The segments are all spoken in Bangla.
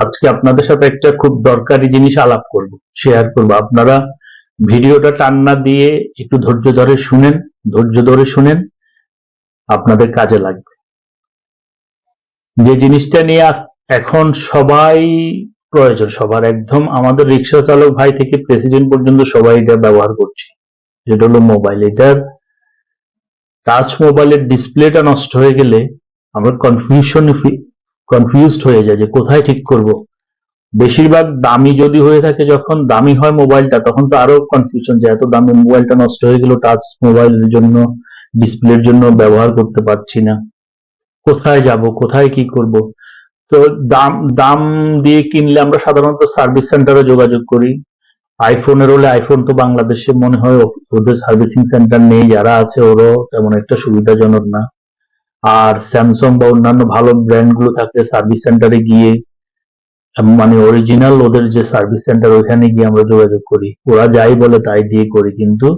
আজকে আপনাদের সাথে একটা খুব দরকারি জিনিস আলাপ করব শেয়ার করব। আপনারা ভিডিওটা টান্না দিয়ে একটু ধৈর্য ধরে শুনেন, ধৈর্য ধরে শুনেন, আপনাদের কাজে লাগবে। যে জিনিসটা নিয়ে এখন সবাই প্রয়োজন, সবার একদম আমাদের রিক্সা চালক ভাই থেকে প্রেসিডেন্ট পর্যন্ত সবাই এটা ব্যবহার করছে। যেটা হলো মোবাইল এটার টাচ মোবাইলের ডিসপ্লেটা নষ্ট হয়ে গেলে আমরা কনফিউশন কনফিউজড হয়ে যায় যে কোথায় ঠিক করব। বেশিরভাগ দামি যদি হয়ে থাকে, যখন দামি হয় মোবাইলটা, তখন তো আরও কনফিউশন যে এত দামি মোবাইলটা নষ্ট হয়ে গেল টাচ মোবাইলের জন্য, ডিসপ্লের জন্য ব্যবহার করতে পারছি না। কোথায় যাব, কোথায় কি করব? তো দাম দাম দিয়ে কিনলে আমরা সাধারণত সার্ভিস সেন্টারে যোগাযোগ করি। আইফোনের হলে আইফোন তো বাংলাদেশে মনে হয় ওদের সার্ভিসিং সেন্টার নেই, যারা আছে ওরও তেমন একটা সুবিধাজনক না। আর স্যামসাং বা অন্যান্য ভালো ব্র্যান্ডগুলো থাকলে সার্ভিস সেন্টারে গিয়ে মানে অরিজিনাল ওদের যে সার্ভিস সেন্টার ওখানে গিয়ে আমরা যোগাযোগ করি। ওরা যাই বলে তাই দিয়ে করি, কিন্তু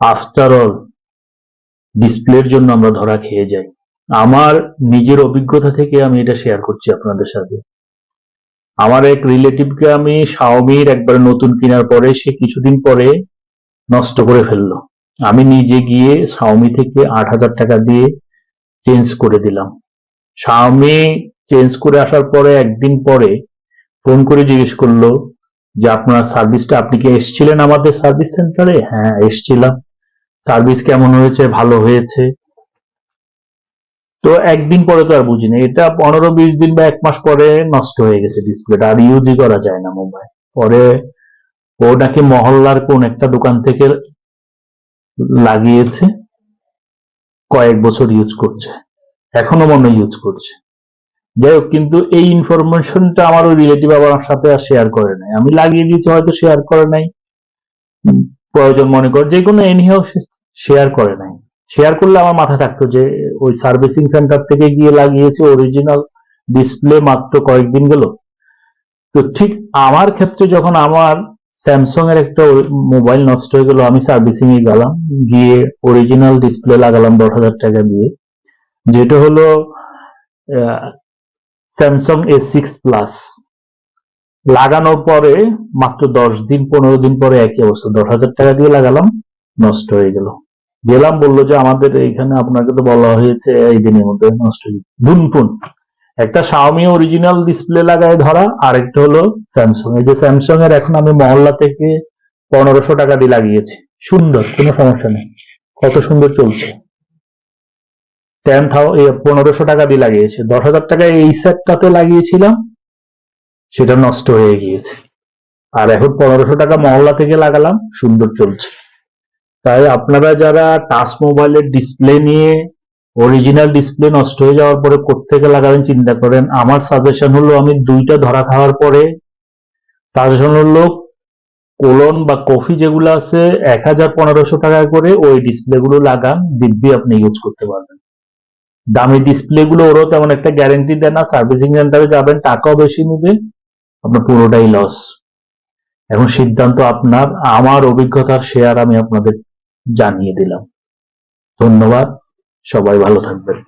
আফটার অল ডিসপ্লের জন্য আমরা ধরা খেয়ে যাই। আমার নিজের অভিজ্ঞতা থেকে আমি এটা শেয়ার করছি আপনাদের সাথে। আমার এক রিলেটিভকে আমি শাওমির একবার নতুন কেনার পরে সে কিছুদিন পরে নষ্ট করে ফেলল। আমি নিজে গিয়ে শাওমি থেকে আট হাজার টাকা দিয়ে চেঞ্জ করে দিলাম। স্বামী চেঞ্জ করে আসার পরে একদিন পরে ফোন করে জিজ্ঞেস করল যে, আপনার সার্ভিসটা আপনি কি এসেছিলেন আমাদের সার্ভিস সেন্টারে হ্যাঁ এসেছিলাম। সার্ভিস কেমন হয়েছে? ভালো হয়েছে? তো একদিন পরে তো আর বুঝিনি। এটা পনেরো বিশ দিন বা এক মাস পরে নষ্ট হয়ে গেছে ডিসপ্লেটা আর ইউজই করা যায় না মোবাইল পরে ও নাকি মহল্লার কোন একটা দোকান থেকে লাগিয়েছে। কয়েক বছর ইউজ করছে। এখনও মনে ইউজ করছে। যাই হোক, কিন্তু এই ইনফরমেশনটা আমার ওই রিলেটিভ আমার সাথে আর শেয়ার করে নাই। আমি লাগিয়ে দিয়েছি, হয়তো শেয়ার করে নাই। প্রয়োজন মনে করে, যে কোনো এনিহাও শেয়ার করে নাই। শেয়ার করলে আমার মাথা থাকতো যে, ওই সার্ভিসিং সেন্টার থেকে গিয়ে লাগিয়েছে অরিজিনাল ডিসপ্লে মাত্র কয়েকদিন গেল। তো ঠিক আমার ক্ষেত্রে যখন আমার স্যামসাং এর একটা মোবাইল নষ্ট হয়ে গেল, আমি সার্ভিসিং এ গেলাম, গিয়ে অরিজিনাল ডিসপ্লে লাগালাম দশ হাজার টাকা দিয়ে। যেটা হলো স্যামসাং এ সিক্স প্লাস লাগানোর পরে, মাত্র দশ দিন, পনেরো দিন পরে একই অবস্থা। দশ হাজার টাকা দিয়ে লাগালাম, নষ্ট হয়ে গেল। গেলাম, বলল যে আমাদের এইখানে আপনাকে তো বলা হয়েছে, এই দিনের মধ্যে নষ্ট হয়ে যাবে। একটা শাওমি অরিজিনাল ডিসপ্লে লাগায় ধরা আর একটা হলো স্যামসাং এই যে স্যামসাং এর এখন আমি মহল্লা থেকে পনেরোশো টাকা দিয়ে লাগিয়েছি। সুন্দর, কোনো সমস্যা নেই। কত সুন্দর চলছে। টেন পনেরোশো টাকা দিয়ে লাগিয়েছে। দশ হাজার টাকা এই সেটটাতে লাগিয়েছিলাম, সেটা নষ্ট হয়ে গিয়েছে। আর এখন পনেরোশো টাকা মহল্লা থেকে লাগালাম, সুন্দর চলছে। তাই আপনারা যারা টাচ মোবাইলের ডিসপ্লে নিয়ে অরিজিনাল ডিসপ্লে নষ্ট হয়ে যাওয়ার পরে কোত্থেকে লাগাবেন চিন্তা করেন। আমার সাজেশন হলো আমি দুইটা ধরা খাওয়ার পরে সাজেশন হলো কোলন বা কফি যেগুলো আছে, এক হাজার পনেরোশো টাকা করে ওই ডিসপ্লে গুলো লাগান, দিব্যি আপনি ইউজ করতে পারবেন। দামি ডিসপ্লে গুলো ওরও তেমন একটা গ্যারেন্টি দেয় না সার্ভিসিং সেন্টারে যাবেন, টাকাও বেশি নেবে আপনার পুরোটাই লস এখন সিদ্ধান্ত আপনার, আমার অভিজ্ঞতার শেয়ার আমি আপনাদের জানিয়ে দিলাম। ধন্যবাদ। সবাই ভালো থাকবেন।